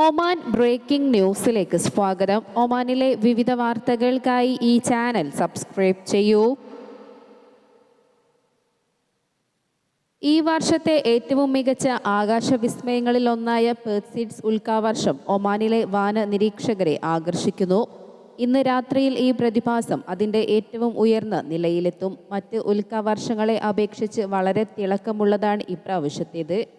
Oman breaking ന്യൂസിലേക്ക് സ്വാഗതം. ഒമാനിലെ വിവിധ വാർത്തകൾക്കായി ഈ ചാനൽ സബ്സ്ക്രൈബ് ചെയ്യൂ. ഈ വർഷത്തെ ഏറ്റവും മികച്ച ആകാശ വിസ്മയങ്ങളിൽ ഒന്നായ പേർസീഡ്സ് ഉൽക്കാവർഷം ഒമാനിലെ വാന നിരീക്ഷകരെ ആകർഷിക്കുന്നു. ഇന്ന് രാത്രിയിൽ ഈ പ്രതിഭാസം അതിന്റെ ഏറ്റവും ഉയർന്ന നിലയിലെത്തും. മറ്റ് ഉൽക്കാവർഷങ്ങളെ അപേക്ഷിച്ച് വളരെ തിളക്കമുള്ളതാണ് ഇപ്രാവശ്യത്തേത്.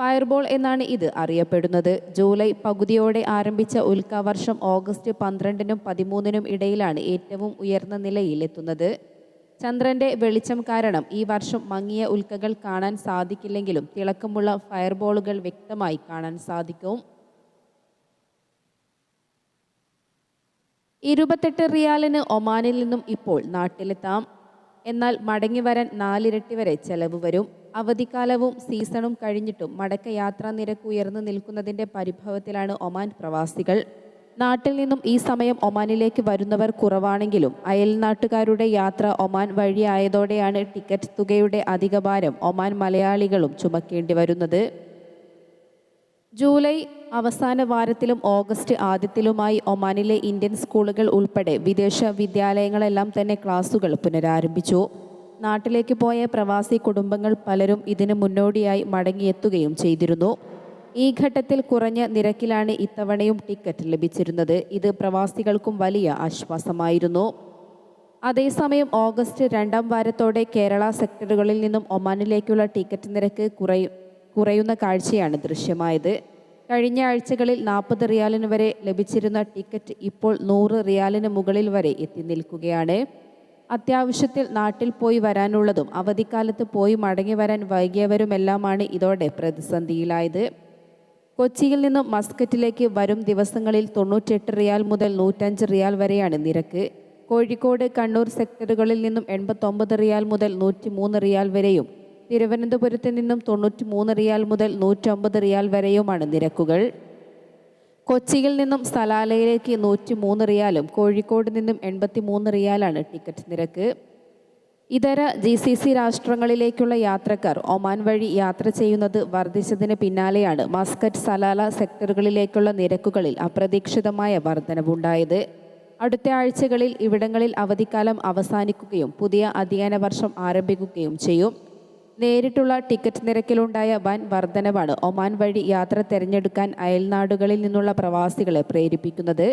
ഫയർബോൾ എന്നാണ് ഇത് അറിയപ്പെടുന്നത്. ജൂലൈ പകുതിയോടെ ആരംഭിച്ച ഉൽക്കാവർഷം ഓഗസ്റ്റ് പന്ത്രണ്ടിനും പതിമൂന്നിനും ഇടയിലാണ് ഏറ്റവും ഉയർന്ന നിലയിലെത്തുന്നത്. ചന്ദ്രന്റെ വെളിച്ചം കാരണം ഈ വർഷം മങ്ങിയ ഉൽക്കകൾ കാണാൻ സാധിക്കില്ലെങ്കിലും തിളക്കമുള്ള ഫയർബോളുകൾ വ്യക്തമായി കാണാൻ സാധിക്കും. ഇരുപത്തെട്ട് റിയാലിന് ഒമാനിൽ നിന്നും ഇപ്പോൾ നാട്ടിലെത്താം. എന്നാൽ മടങ്ങി വരാൻ നാലിരട്ടി വരെ ചെലവ് വരും. അവധിക്കാലവും സീസണും കഴിഞ്ഞിട്ടും മടക്ക യാത്രാ നിരക്ക് ഉയർന്നു നിൽക്കുന്നതിന്റെ പരിഭവത്തിലാണ് ഒമാൻ പ്രവാസികൾ. നാട്ടിൽ നിന്നും ഈ സമയം ഒമാനിലേക്ക് വരുന്നവർ കുറവാണെങ്കിലും അയൽനാട്ടുകാരുടെ യാത്ര ഒമാൻ വഴിയായതോടെയാണ് ടിക്കറ്റ് തുകയുടെ അധിക ഭാരം ഒമാൻ മലയാളികളും ചുമക്കേണ്ടി വരുന്നത്. ജൂലൈ അവസാന വാരത്തിലും ഓഗസ്റ്റ് ആദ്യത്തിലുമായി ഒമാനിലെ ഇന്ത്യൻ സ്കൂളുകൾ ഉൾപ്പെടെ വിദേശ വിദ്യാലയങ്ങളെല്ലാം തന്നെ ക്ലാസുകൾ പുനരാരംഭിച്ചു. നാട്ടിലേക്ക് പോയ പ്രവാസി കുടുംബങ്ങൾ പലരും ഇതിന് മുന്നോടിയായി മടങ്ങിയെത്തുകയും ചെയ്തിരുന്നു. ഈ ഘട്ടത്തിൽ കുറഞ്ഞ നിരക്കിലാണ് ഇത്തവണയും ടിക്കറ്റ് ലഭിച്ചിരുന്നത്. ഇത് പ്രവാസികൾക്കും വലിയ ആശ്വാസമായിരുന്നു. അതേസമയം ഓഗസ്റ്റ് രണ്ടാം വാരത്തോടെ കേരള സെക്ടറുകളിൽ നിന്നും ഒമാനിലേക്കുള്ള ടിക്കറ്റ് നിരക്ക് കുറയും കുറയുന്ന കാഴ്ചയാണ് ദൃശ്യമായത്. കഴിഞ്ഞ ആഴ്ചകളിൽ നാൽപ്പത് റിയാലിന് വരെ ലഭിച്ചിരുന്ന ടിക്കറ്റ് ഇപ്പോൾ നൂറ് റിയാലിന് മുകളിൽ വരെ എത്തി നിൽക്കുകയാണ്. അത്യാവശ്യത്തിൽ നാട്ടിൽ പോയി വരാനുള്ളതും അവധിക്കാലത്ത് പോയി മടങ്ങി വരാൻ വൈകിയവരുമെല്ലാമാണ് ഇതോടെ പ്രതിസന്ധിയിലായത്. കൊച്ചിയിൽ നിന്നും മസ്കറ്റിലേക്ക് വരും ദിവസങ്ങളിൽ തൊണ്ണൂറ്റെട്ട് റിയാൽ മുതൽ നൂറ്റഞ്ച് റിയാൽ വരെയാണ് നിരക്ക്. കോഴിക്കോട് കണ്ണൂർ സെക്ടറുകളിൽ നിന്നും എൺപത്തൊമ്പത് റിയാൽ മുതൽ നൂറ്റി മൂന്ന് റിയാൽ വരെയും തിരുവനന്തപുരത്ത് നിന്നും തൊണ്ണൂറ്റി മൂന്ന് റിയാൽ മുതൽ നൂറ്റമ്പത് റിയാൽ വരെയുമാണ് നിരക്കുകൾ. കൊച്ചിയിൽ നിന്നും സലാലയിലേക്ക് നൂറ്റി മൂന്ന് റിയാലും കോഴിക്കോട് നിന്നും എൺപത്തി മൂന്ന് റിയാലാണ് ടിക്കറ്റ് നിരക്ക്. ഇതര ജി സി സി രാഷ്ട്രങ്ങളിലേക്കുള്ള യാത്രക്കാർ ഒമാൻ വഴി യാത്ര ചെയ്യുന്നത് വർദ്ധിച്ചതിന് പിന്നാലെയാണ് മസ്കറ്റ് സലാല സെക്ടറുകളിലേക്കുള്ള നിരക്കുകളിൽ അപ്രതീക്ഷിതമായ വർധനവുണ്ടായത്. അടുത്ത ആഴ്ചകളിൽ ഇവിടങ്ങളിൽ അവധിക്കാലം അവസാനിക്കുകയും പുതിയ അധ്യയന വർഷം ആരംഭിക്കുകയും ചെയ്യും. നേരിട്ടുള്ള ടിക്കറ്റ് നിരക്കിലുണ്ടായ വൻ വർധനവാണ് ഒമാൻ വഴി യാത്ര തിരഞ്ഞെടുക്കാൻ അയൽനാടുകളിൽ നിന്നുള്ള പ്രവാസികളെ പ്രേരിപ്പിക്കുന്നത്.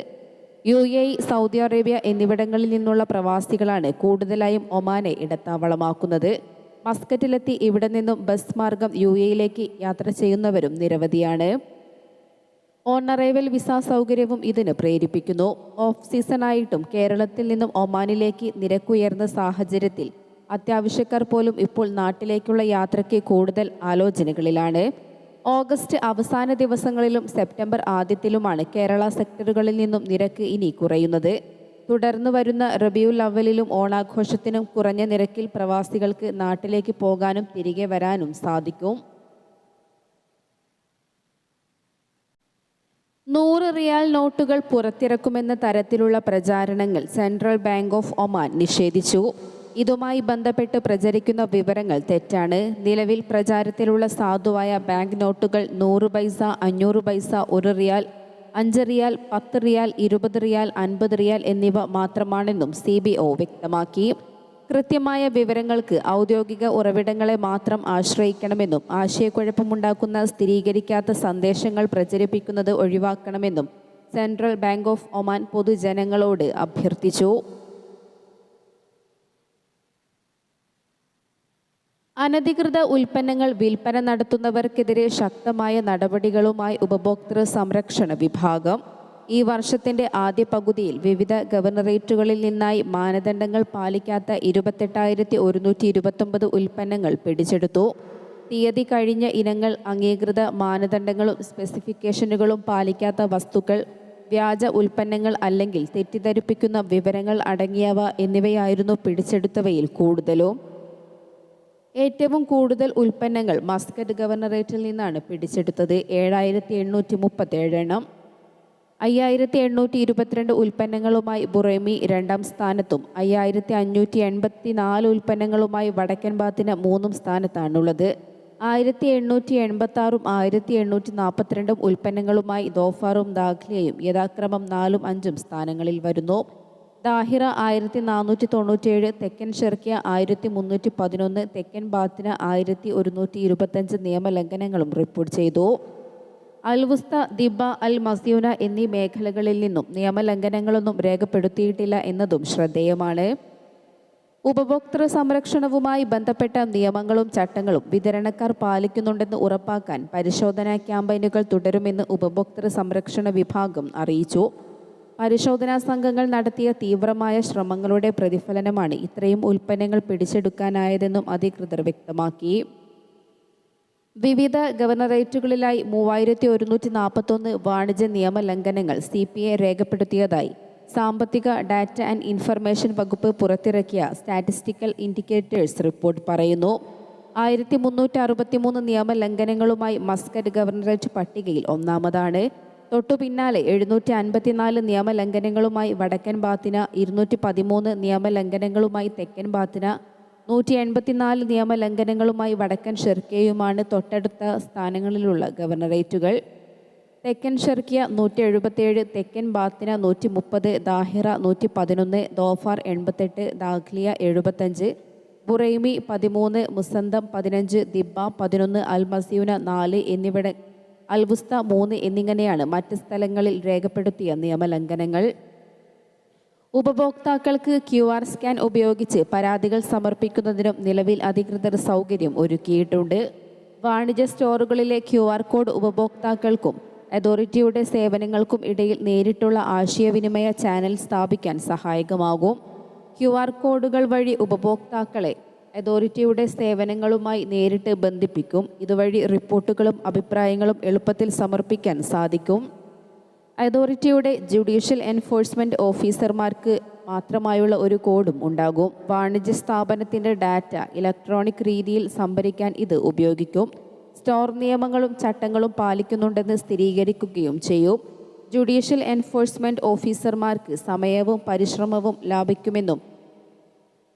യു എ സൗദി അറേബ്യ എന്നിവിടങ്ങളിൽ നിന്നുള്ള പ്രവാസികളാണ് കൂടുതലായും ഒമാനെ ഇടത്താവളമാക്കുന്നത്. മസ്കറ്റിലെത്തി ഇവിടെ നിന്നും ബസ് മാർഗം യു എയിലേക്ക് യാത്ര ചെയ്യുന്നവരും നിരവധിയാണ്. ഓൺ അറൈവൽ വിസ സൗകര്യവും ഇതിന് പ്രേരിപ്പിക്കുന്നു. ഓഫ് സീസണായിട്ടും കേരളത്തിൽ നിന്നും ഒമാനിലേക്ക് നിരക്കുയർന്ന സാഹചര്യത്തിൽ അത്യാവശ്യക്കാർ പോലും ഇപ്പോൾ നാട്ടിലേക്കുള്ള യാത്രയ്ക്ക് കൂടുതൽ ആലോചനകളിലാണ്. ഓഗസ്റ്റ് അവസാന ദിവസങ്ങളിലും സെപ്റ്റംബർ ആദ്യത്തിലുമാണ് കേരള സെക്ടറുകളിൽ നിന്നും നിരക്ക് ഇനി കുറയുന്നത്. തുടർന്ന് വരുന്ന റബിയുൽ അവലിലും ഓണാഘോഷത്തിനും കുറഞ്ഞ നിരക്കിൽ പ്രവാസികൾക്ക് നാട്ടിലേക്ക് പോകാനും തിരികെ വരാനും സാധിക്കും. നൂറ് റിയാൽ നോട്ടുകൾ പുറത്തിറക്കുമെന്ന തരത്തിലുള്ള പ്രചാരണങ്ങൾ സെൻട്രൽ ബാങ്ക് ഓഫ് ഒമാൻ നിഷേധിച്ചു. ഇതുമായി ബന്ധപ്പെട്ട് പ്രചരിക്കുന്ന വിവരങ്ങൾ തെറ്റാണ്. നിലവിൽ പ്രചാരത്തിലുള്ള സാധുവായ ബാങ്ക് നോട്ടുകൾ നൂറ് പൈസ അഞ്ഞൂറ് പൈസ ഒരു റിയാൽ അഞ്ച് റിയാൽ പത്ത് റിയാൽ ഇരുപത് റിയാൽ അൻപത് റിയാൽ എന്നിവ മാത്രമാണെന്നും സി ബി ഒ വ്യക്തമാക്കി. കൃത്യമായ വിവരങ്ങൾക്ക് ഔദ്യോഗിക ഉറവിടങ്ങളെ മാത്രം ആശ്രയിക്കണമെന്നും ആശയക്കുഴപ്പമുണ്ടാക്കുന്ന സ്ഥിരീകരിക്കാത്ത സന്ദേശങ്ങൾ പ്രചരിപ്പിക്കുന്നത് ഒഴിവാക്കണമെന്നും സെൻട്രൽ ബാങ്ക് ഓഫ് ഒമാൻ പൊതുജനങ്ങളോട് അഭ്യർത്ഥിച്ചു. അനധികൃത ഉൽപ്പന്നങ്ങൾ വിൽപ്പന നടത്തുന്നവർക്കെതിരെ ശക്തമായ നടപടികളുമായി ഉപഭോക്തൃ സംരക്ഷണ വിഭാഗം. ഈ വർഷത്തിന്റെ ആദ്യ പകുതിയിൽ വിവിധ ഗവർണറേറ്റുകളിൽ നിന്നായി മാനദണ്ഡങ്ങൾ പാലിക്കാത്ത ഇരുപത്തെട്ടായിരത്തി ഒരുന്നൂറ്റി ഇരുപത്തൊമ്പത് ഉൽപ്പന്നങ്ങൾ പിടിച്ചെടുത്തു. തീയതി കഴിഞ്ഞ ഇനങ്ങൾ അംഗീകൃത മാനദണ്ഡങ്ങളും സ്പെസിഫിക്കേഷനുകളും പാലിക്കാത്ത വസ്തുക്കൾ വ്യാജ ഉൽപ്പന്നങ്ങൾ അല്ലെങ്കിൽ തെറ്റിദ്ധരിപ്പിക്കുന്ന വിവരങ്ങൾ അടങ്ങിയവ എന്നിവയായിരുന്നു പിടിച്ചെടുത്തവയിൽ കൂടുതലും. ഏറ്റവും കൂടുതൽ ഉൽപ്പന്നങ്ങൾ മസ്കറ്റ് ഗവർണറേറ്റിൽ നിന്നാണ് പിടിച്ചെടുത്തത്. ഏഴായിരത്തി എണ്ണൂറ്റി മുപ്പത്തേഴ് എണ്ണം. അയ്യായിരത്തി എണ്ണൂറ്റി ഇരുപത്തിരണ്ട് ഉൽപ്പന്നങ്ങളുമായി ബുറേമി രണ്ടാം സ്ഥാനത്തും അയ്യായിരത്തി അഞ്ഞൂറ്റി എൺപത്തി നാല് ഉൽപ്പന്നങ്ങളുമായി വടക്കൻ ബാത്തിന് മൂന്നും സ്ഥാനത്താണുള്ളത്. ആയിരത്തി എണ്ണൂറ്റി എൺപത്തി ആറും ആയിരത്തി എണ്ണൂറ്റി നാൽപ്പത്തിരണ്ടും ഉൽപ്പന്നങ്ങളുമായി ദോഫാറും ദാഖ്ലിയയും യഥാക്രമം നാലും അഞ്ചും സ്ഥാനങ്ങളിൽ വരുന്നു. ദാഹിറ ആയിരത്തി നാനൂറ്റി തൊണ്ണൂറ്റിയേഴ് തെക്കൻ ഷെർക്കിയ ആയിരത്തി മുന്നൂറ്റി പതിനൊന്ന് തെക്കൻ ബാത്തിന ആയിരത്തി ഒരുന്നൂറ്റി ഇരുപത്തഞ്ച് നിയമലംഘനങ്ങളും റിപ്പോർട്ട് ചെയ്തു. അൽവുസ്ത ദിബ അൽ മസ്യൂന എന്നീ മേഖലകളിൽ നിന്നും നിയമലംഘനങ്ങളൊന്നും രേഖപ്പെടുത്തിയിട്ടില്ല എന്നതും ശ്രദ്ധേയമാണ്. ഉപഭോക്തൃ സംരക്ഷണവുമായി ബന്ധപ്പെട്ട നിയമങ്ങളും ചട്ടങ്ങളും വിതരണക്കാർ പാലിക്കുന്നുണ്ടെന്ന് ഉറപ്പാക്കാൻ പരിശോധനാ ക്യാമ്പയിനുകൾ തുടരുമെന്ന് ഉപഭോക്തൃ സംരക്ഷണ വിഭാഗം അറിയിച്ചു. പരിശോധനാ സംഘങ്ങൾ നടത്തിയ തീവ്രമായ ശ്രമങ്ങളുടെ പ്രതിഫലനമാണ് ഇത്രയും ഉൽപ്പന്നങ്ങൾ പിടിച്ചെടുക്കാനായതെന്നും അധികൃതർ വ്യക്തമാക്കി. വിവിധ ഗവർണറേറ്റുകളിലായി മൂവായിരത്തി ഒരുന്നൂറ്റി നാൽപ്പത്തൊന്ന് വാണിജ്യ നിയമ ലംഘനങ്ങൾ സി പി ഐ രേഖപ്പെടുത്തിയതായി സാമ്പത്തിക ഡാറ്റ ആൻഡ് ഇൻഫർമേഷൻ വകുപ്പ് പുറത്തിറക്കിയ സ്റ്റാറ്റിസ്റ്റിക്കൽ ഇൻഡിക്കേറ്റേഴ്സ് റിപ്പോർട്ട് പറയുന്നു. ആയിരത്തി മുന്നൂറ്റി അറുപത്തിമൂന്ന് നിയമ ലംഘനങ്ങളുമായി മസ്കറ്റ് ഗവർണറേറ്റ് പട്ടികയിൽ ഒന്നാമതാണ്. തൊട്ടു പിന്നാലെ എഴുന്നൂറ്റി അൻപത്തിനാല് നിയമലംഘനങ്ങളുമായി വടക്കൻ ബാത്തിന ഇരുന്നൂറ്റി പതിമൂന്ന് നിയമലംഘനങ്ങളുമായി തെക്കൻ ബാത്തിന നൂറ്റി എൺപത്തിനാല് നിയമലംഘനങ്ങളുമായി വടക്കൻ ഷെർക്കിയയുമാണ് തൊട്ടടുത്ത സ്ഥാനങ്ങളിലുള്ള ഗവർണറേറ്റുകൾ. തെക്കൻ ഷെർക്കിയ നൂറ്റി എഴുപത്തേഴ് തെക്കൻ ബാത്തിന നൂറ്റി മുപ്പത് ദാഹിറ നൂറ്റി പതിനൊന്ന് ദോഫാർ എൺപത്തെട്ട് ദാഖ്ലിയ എഴുപത്തഞ്ച് ബുറൈമി പതിമൂന്ന് മുസന്തം പതിനഞ്ച് ദിബ പതിനൊന്ന് അൽ മസീന നാല് എന്നിവിടെ അൽവുസ്ത മൂന്ന് എന്നിങ്ങനെയാണ് മറ്റ് സ്ഥലങ്ങളിൽ രേഖപ്പെടുത്തിയ നിയമലംഘനങ്ങൾ. ഉപഭോക്താക്കൾക്ക് ക്യു ആർ സ്കാൻ ഉപയോഗിച്ച് പരാതികൾ സമർപ്പിക്കുന്നതിനും നിലവിൽ അധികൃതർ സൗകര്യം ഒരുക്കിയിട്ടുണ്ട്. വാണിജ്യ സ്റ്റോറുകളിലെ ക്യു ആർ കോഡ് ഉപഭോക്താക്കൾക്കും അതോറിറ്റിയുടെ സേവനങ്ങൾക്കും ഇടയിൽ നേരിട്ടുള്ള ആശയവിനിമയ ചാനൽ സ്ഥാപിക്കാൻ സഹായകമാകും. ക്യു ആർ കോഡുകൾ വഴി ഉപഭോക്താക്കളെ അതോറിറ്റിയുടെ സേവനങ്ങളുമായി നേരിട്ട് ബന്ധിപ്പിക്കും. ഇതുവഴി റിപ്പോർട്ടുകളും അഭിപ്രായങ്ങളും എളുപ്പത്തിൽ സമർപ്പിക്കാൻ സാധിക്കും. അതോറിറ്റിയുടെ ജുഡീഷ്യൽ എൻഫോഴ്സ്മെന്റ് ഓഫീസർമാർക്ക് മാത്രമായുള്ള ഒരു കോഡും ഉണ്ടാകും. വാണിജ്യ സ്ഥാപനത്തിന്റെ ഡാറ്റ ഇലക്ട്രോണിക് രീതിയിൽ സംഭരിക്കാൻ ഇത് ഉപയോഗിക്കും. സ്റ്റോർ നിയമങ്ങളും ചട്ടങ്ങളും പാലിക്കുന്നുണ്ടെന്ന് സ്ഥിരീകരിക്കുകയും ചെയ്യും. ജുഡീഷ്യൽ എൻഫോഴ്സ്മെന്റ് ഓഫീസർമാർക്ക് സമയവും പരിശ്രമവും ലാഭിക്കുമെന്നും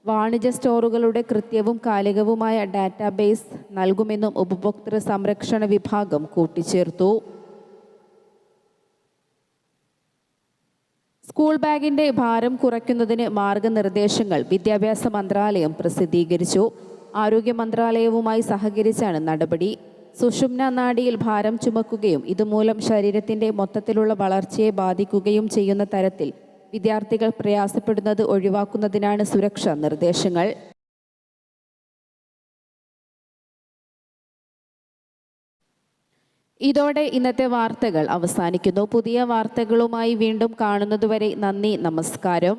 വാണിജ്യ സ്റ്റോറുകളുടെ കൃത്യവും കാലികവുമായ ഡാറ്റാബേസ് നൽകുമെന്നും ഉപഭോക്തൃ സംരക്ഷണ വിഭാഗം കൂട്ടിച്ചേർത്തു. സ്കൂൾ ബാഗിന്റെ ഭാരം കുറയ്ക്കുന്നതിന് മാർഗനിർദ്ദേശങ്ങൾ വിദ്യാഭ്യാസ മന്ത്രാലയം പ്രസിദ്ധീകരിച്ചു. ആരോഗ്യ മന്ത്രാലയവുമായി സഹകരിച്ചാണ് നടപടി. സുഷുമ്ന നാടിയിൽ ഭാരം ചുമക്കുകയും ഇതുമൂലം ശരീരത്തിന്റെ മൊത്തത്തിലുള്ള വളർച്ചയെ ബാധിക്കുകയും ചെയ്യുന്ന തരത്തിൽ വിദ്യാർത്ഥികൾ പ്രയാസപ്പെടുന്നത് ഒഴിവാക്കുന്നതിനാണ് സുരക്ഷാ നിർദ്ദേശങ്ങൾ. ഇതോടെ ഇന്നത്തെ വാർത്തകൾ അവസാനിക്കുന്നു. പുതിയ വാർത്തകളുമായി വീണ്ടും കാണുന്നതുവരെ നന്ദി നമസ്കാരം.